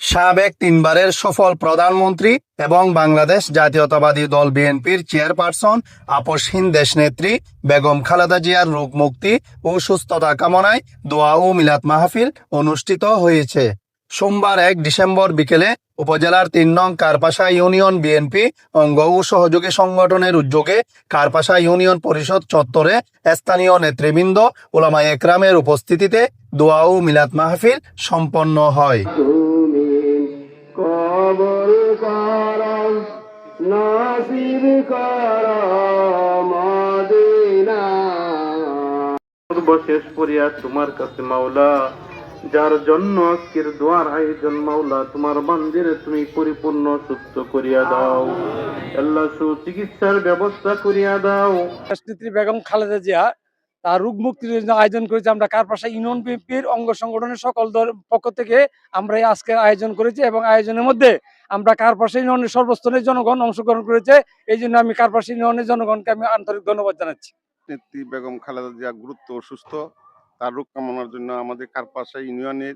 সাবেক তিনবারের সফল প্রধানমন্ত্রী এবং বাংলাদেশ জাতীয়তাবাদী দল বিএনপির চেয়ারপারসন আপসহীন দেশনেত্রী বেগম খালেদা জিয়ার রোগ মুক্তি ও সুস্থতা কামনায় দোয়া ও মিলাদ মাহফিল অনুষ্ঠিত হয়েছে। সোমবার এক ডিসেম্বর বিকেলে উপজেলার তিন নং কারপাশা ইউনিয়ন বিএনপি অঙ্গ ও সহযোগী সংগঠনের উদ্যোগে কারপাশা ইউনিয়ন পরিষদ চত্বরে স্থানীয় নেতৃবৃন্দ ওলামা একরামের উপস্থিতিতে দোয়া ও মিলাদ মাহফিল সম্পন্ন হয়। কবল করম নাসিব করম সর্বশেষ পরিয়া তোমার কাছে মাওলা যার জন্য আজকের দোয়ার আয়োজন মাওলা তোমার মন্দিরে তুমি পরিপূর্ণ সুস্থ করিয়া দাও। আল্লাহ সুচিকিৎসার ব্যবস্থা করিয়া দাও। বেগম খালেদা জিয়া তার রোগ মুক্তির জন্য আয়োজন করেছে। আমরা কারপাশা ইউনিয়ন বিএনপির অঙ্গ সংগঠনের সকল দল- পক্ষ থেকে আমরা আজকের আয়োজন করেছি এবং আয়োজনের মধ্যে আমরা কারপাশা ইউনিয়নের সর্বস্তরের জনগণ অংশগ্রহণ করেছে। এই জন্য আমি কারপাশা ইউনিয়নের জনগণকে আমি আন্তরিক ধন্যবাদ জানাচ্ছি। নেত্রী বেগম খালেদা জিয়া গুরুত্ব ও সুস্থ। তার রোগ কামনার জন্য আমাদের কারপাশা ইউনিয়নের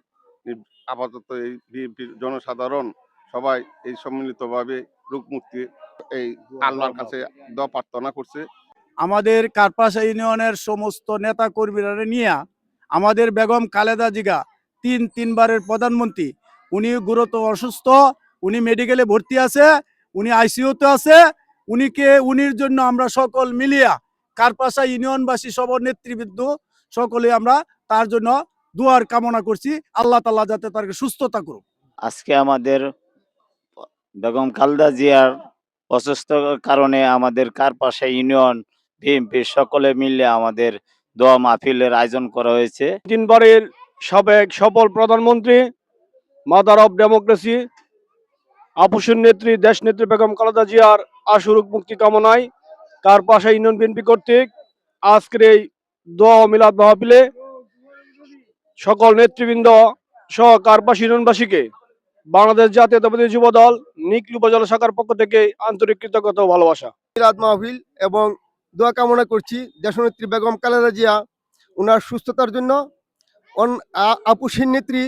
আপাতত এই বিএনপির জনসাধারণ সবাই এই সম্মিলিতভাবে রোগ মুক্তি এই আল্লাহর কাছে দোয়া প্রার্থনা করছে। আমাদের কারপাশা ইউনিয়নের সমস্ত নেতা কর্মীরা নিয়ে আমাদের বেগম খালেদা জিগা তিন তিনবারের প্রধানমন্ত্রী। উনি গুরুতর অসুস্থ, উনি মেডিকেলে ভর্তি আছে, উনি আইসিইউতে আছে। উনিকে, উনির জন্য আমরা সকল মিলিয়া কারপাশা ইউনিয়নবাসী সব নেতৃবৃন্দ সকলে আমরা তার জন্য দুয়ার কামনা করছি। আল্লাহ তাল্লাহ যাতে তাকে সুস্থতা করুক। আজকে আমাদের বেগম খালদা জিয়ার অসুস্থতার কারণে আমাদের কারপাশা ইউনিয়ন বিএনপি সকলে মিলে আমাদের দোয়া মাহফিলের আয়োজন করা হয়েছে। তিনবারের সাবেক সফল প্রধানমন্ত্রী মাদার অফ ডেমোক্রেসি আপুসের নেত্রী দেশ নেত্রী বেগম খালেদা জিয়ার আশুরুক মুক্তি কামনায় তার কারপাশা ইউনিয়ন বিএনপি কর্তৃক আজকের এই দোয়া মিলাদ মাহফিলে সকল নেতৃবৃন্দ সহ কারপাশা ইউনিয়নবাসীকে বাংলাদেশ জাতীয়তাবাদী যুব দল নিকলি উপজেলা শাখার পক্ষ থেকে আন্তরিক কৃতজ্ঞতা ও ভালোবাসা। মিলাদ মাহফিল এবং দোয়া কামনা করছি। দেশনেত্রী বেগম খালেদা জিয়া ওনার সুস্থতার জন্য। আপুসীন নেত্রী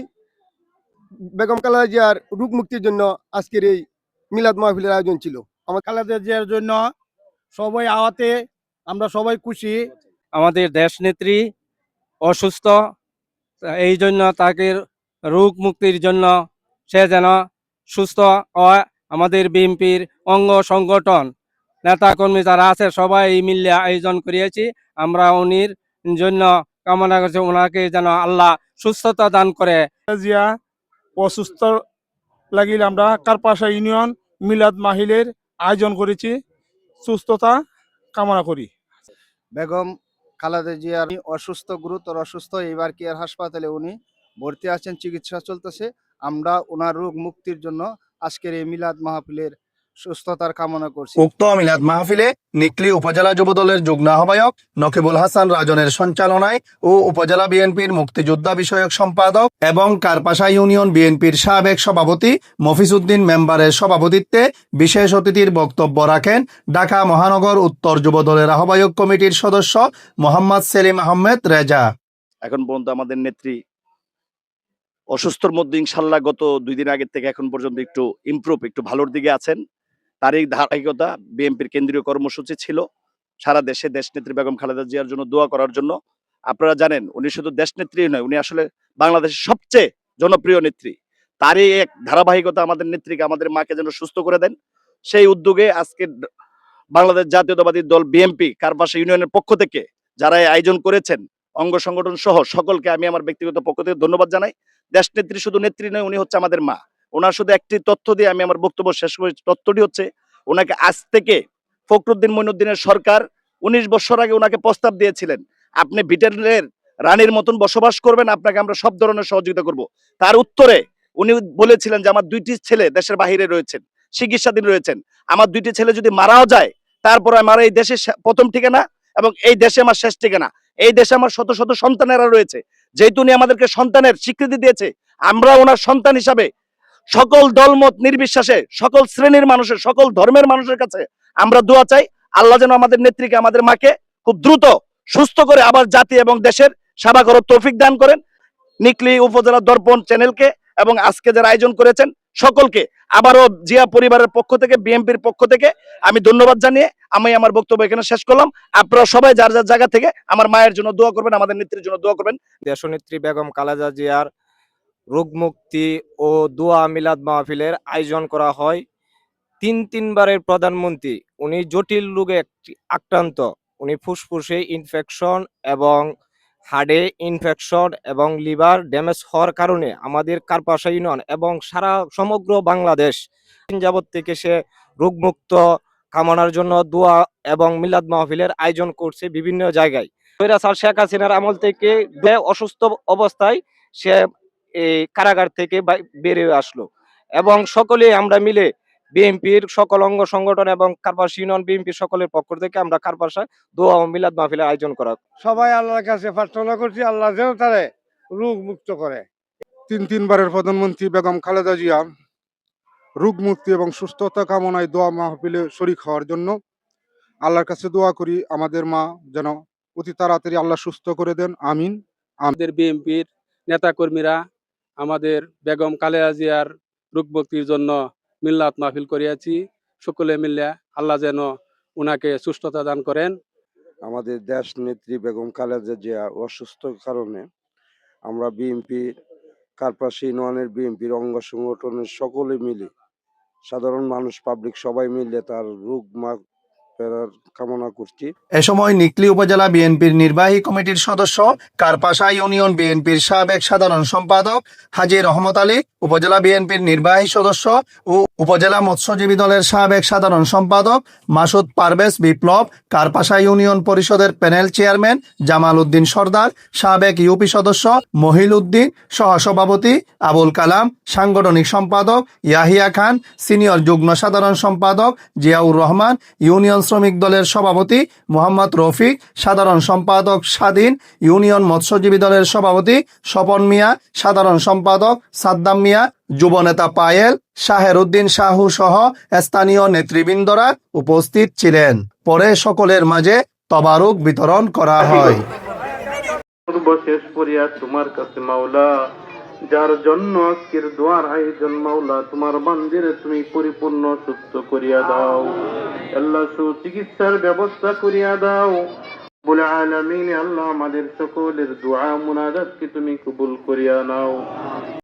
বেগম খালেদা জিয়ার রোগ মুক্তির জন্য আজকের এই মিলাদ মাহফিলের আয়োজন ছিল। আমার খালেদা জিয়ার জন্য সবাই আওয়াতে, আমরা সবাই খুশি। আমাদের দেশ নেত্রী অসুস্থ, এই জন্য তাকে রোগ মুক্তির জন্য সে যেন সুস্থ হয়। আমাদের বিএনপির অঙ্গ সংগঠন নেতাকর্মী যারা আছে সবাই মিলে আয়োজন করিয়েছি। আমরা উনির জন্য কামনা করছি ওনাকে যেন আল্লাহ সুস্থতা দান করে। জিয়া অসুস্থ লাগিলে আমরা কারপাশা ইউনিয়ন মিলাদ মাহিলের আয়োজন করেছি। সুস্থতা কামনা করি। বেগম খালেদা জিয়ার অসুস্থ গুরুতর অসুস্থ এবার কেয়ার হাসপাতালে উনি ভর্তি আছেন চিকিৎসা চলতেছে। আমরা ওনার রোগ মুক্তির জন্য আজকের এই মিলাদ মাহফিলের সুস্থতার কামনা করছি। উক্ত মিলাদ মাহফিলে নিকলি উপজেলা যুবদলের যুগ্ম আহ্বায়ক নকিবুল হাসান রাজনের সঞ্চালনায় ও উপজেলা বিএনপির মুক্তিযোদ্ধা বিষয়ক সম্পাদক এবং কারপাশা ইউনিয়ন বিএনপির সাবেক সভাপতি মফিজউদ্দিন মেম্বারের সভাপতিত্বে বিশেষ অতিথির বক্তব্য রাখেন ঢাকা মহানগর উত্তর যুবদলের আহ্বায়ক কমিটির সদস্য মোহাম্মদ সেলিম আহমেদ রেজা। এখন পর্যন্ত আমাদের নেত্রী অসুস্থর মধ্যে ইনশাল্লাহ গত দুই দিন আগের থেকে এখন পর্যন্ত একটু ইমপ্রুভ একটু ভালোর দিকে আছেন। তার এই ধারাবাহিকতা বিএনপির কেন্দ্রীয় কর্মসূচি ছিল সারা দেশে দেশনেত্রী বেগম খালেদা জিয়ার জন্য দোয়া করার জন্য। আপনারা জানেন, উনি শুধু দেশনেত্রী নয়, উনি আসলে বাংলাদেশের সবচেয়ে জনপ্রিয় নেত্রী। তারই এক ধারাবাহিকতা আমাদের নেত্রীকে, আমাদের মাকে যেন সুস্থ করে দেন। সেই উদ্যোগে আজকে বাংলাদেশ জাতীয়তাবাদী দল বিএনপি কারপাশা ইউনিয়নের পক্ষ থেকে যারা এই আয়োজন করেছেন, অঙ্গ সংগঠন সহ সকলকে আমি আমার ব্যক্তিগত পক্ষ থেকে ধন্যবাদ জানাই। দেশ নেত্রী শুধু নেত্রী নয়, উনি হচ্ছে আমাদের মা। ওনার শুধু একটি তথ্য দিয়ে আমি আমার বক্তব্য শেষ করি। তথ্যটি হচ্ছে ওনাকে আজ থেকে ফখরুদ্দিন মইনুদ্দিনের সরকার উনিশ বছর আগে ওনাকে প্রস্তাব দিয়েছিলেন, আপনি ব্রিটেনের রানীর মতন বসবাস করবেন, আপনাকে আমরা সব ধরনের সহযোগিতা করব। তার উত্তরে উনি বলেছিলেন যে, আমার দুইটি ছেলে দেশের বাহিরে রয়েছেন, চিকিৎসাধীন রয়েছেন। আমার দুইটি ছেলে যদি মারাও যায়, তারপর আমার এই দেশের শে- প্রথম ঠিকানা এবং এই দেশে আমার শেষ ঠিকানা। এই দেশে আমার শত শত সন্তানেরা রয়েছে। যেহেতু উনি আমাদেরকে সন্তানের স্বীকৃতি দিয়েছে, আমরা ওনার সন্তান হিসাবে সকল দলমত নির্বিশ্বাসে, সকল শ্রেণির মানুষের, সকল ধর্মের মানুষের কাছে আমরা দোয়া চাই, আল্লাহ যেন আমাদের নেত্রীকে, আমাদের মাকে খুব দ্রুত, সুস্থ করে আবার জাতি এবং দেশের সেবা করার তৌফিক দান করেন। নিকলি উপজেলা দর্পণ চ্যানেলকে এবং আজকে যারা আয়োজন করেছেন সকলকে, আবারও জিয়া পরিবারের পক্ষ থেকে, বিএনপির পক্ষ থেকে আমি ধন্যবাদ জানিয়ে আমি আমার বক্তব্য এখানে শেষ করলাম। আপনারা সবাই যার যার জায়গা থেকে আমার মায়ের জন্য দোয়া করবেন, আমাদের নেত্রীর জন্য দোয়া করবেন। দেশনেত্রী বেগম কালাজা জিয়ার রোগ মুক্তি ও দোয়া মিলাদ মাহফিলের আয়োজন করা হয়। তিন তিনবারের প্রধানমন্ত্রী, উনি জটিল রোগে আক্রান্ত। উনি ফুসফুসে ইনফেকশন এবং হার্টে ইনফেকশন এবং লিভার ড্যামেজ হওয়ার কারণে আমাদের কারপাশা ইউনিয়ন এবং সারা সমগ্র বাংলাদেশ যাবৎ থেকে সে রোগমুক্ত কামনার জন্য দোয়া এবং মিলাদ মাহফিলের আয়োজন করছে বিভিন্ন জায়গায়। স্বৈরাচার শেখ হাসিনার আমল থেকে অসুস্থ অবস্থায় সে এই কারাগার থেকে বেরিয়ে আসলো। এবং সকলে আমরা মিলে বিএনপির সকল অঙ্গ সংগঠন এবং কারপাস ইউনিয়ন বিএনপির সকলের পক্ষ থেকে আমরা কারপাসা দোয়া ও মিলাদ মাহফিলের আয়োজন করা। সবাই আল্লাহর কাছে প্রার্থনা করছি আল্লাহ যেন তারে রোগ মুক্ত করে। তিন তিনবারের প্রধানমন্ত্রী বেগম খালেদা জিয়া রোগ মুক্তি এবং সুস্থতা কামনায় দোয়া মাহফিলে শরিক হওয়ার জন্য আল্লাহর কাছে দোয়া করি আমাদের মা যেন অতি তাড়াতাড়ি আল্লাহ সুস্থ করে দেন আমিন। আমাদের বিএনপির নেতাকর্মীরা আমাদের বেগম কালেয়া রোগ জন্য মিল্লাত মাহফিল করিয়াছি। সকলে মিলে আল্লাহ যেন উনাকে সুস্থতা দান করেন। আমাদের দেশ নেত্রী বেগম খালেদা জিয়া অসুস্থ কারণে আমরা বিএনপি কার্পাসী ইউনিয়নের বিএনপির অঙ্গ সংগঠনের সকলে মিলে সাধারণ মানুষ পাবলিক সবাই মিলে তার রোগ ফেরার কামনা করছি। এ সময় নিকলি উপজেলা বিএনপির নির্বাহী কমিটির সদস্য, কারপাশা ইউনিয়ন বিএনপির সাবেক সাধারণ সম্পাদক হাজি রহমত আলী, উপজেলা বিএনপির নির্বাহী সদস্য ও উপজেলা মৎস্যজীবী দলের সাবেক সাধারণ সম্পাদক মাসুদ পারভেজ বিপ্লব, কারপাশা ইউনিয়ন পরিষদের প্যানেল চেয়ারম্যান জামাল উদ্দিন সর্দার, সাবেক ইউপি সদস্য মহিল উদ্দিন, সহসভাপতি আবুল কালাম, সাংগঠনিক সম্পাদক ইয়াহিয়া খান, সিনিয়র যুগ্ম সাধারণ সম্পাদক জিয়াউর রহমান, ইউনিয়ন শ্রমিক দলের সভাপতি মোহাম্মদ রফিক, সাধারণ সম্পাদক স্বাধীন, ইউনিয়ন মৎস্যজীবী দলের সভাপতি স্বপন মিয়া, সাধারণ সম্পাদক সাদ্দাম মিয়া, যুবনেতা পায়েল শাহের উদ্দিন শাহু সহ স্থানীয় নেতৃবৃন্দরা উপস্থিত ছিলেন। পরে সকলের মাঝে তবারুক বিতরণ করা হয়। সর্বশেষ করিয়া তোমার কাছে মাওলা যার জন্য আজকের দোয়ার আয়োজন, মাওলা, তোমার বান্দিরে তুমি পরিপূর্ণ সুস্থ করিয়া দাও। আল্লাহ সুচিকিৎসার ব্যবস্থা করিয়া দাও। বলে আলামিন, আল্লাহ আমাদের সকলের দোয়া, মুনাজাতকে তুমি কবুল করিয়া নাও।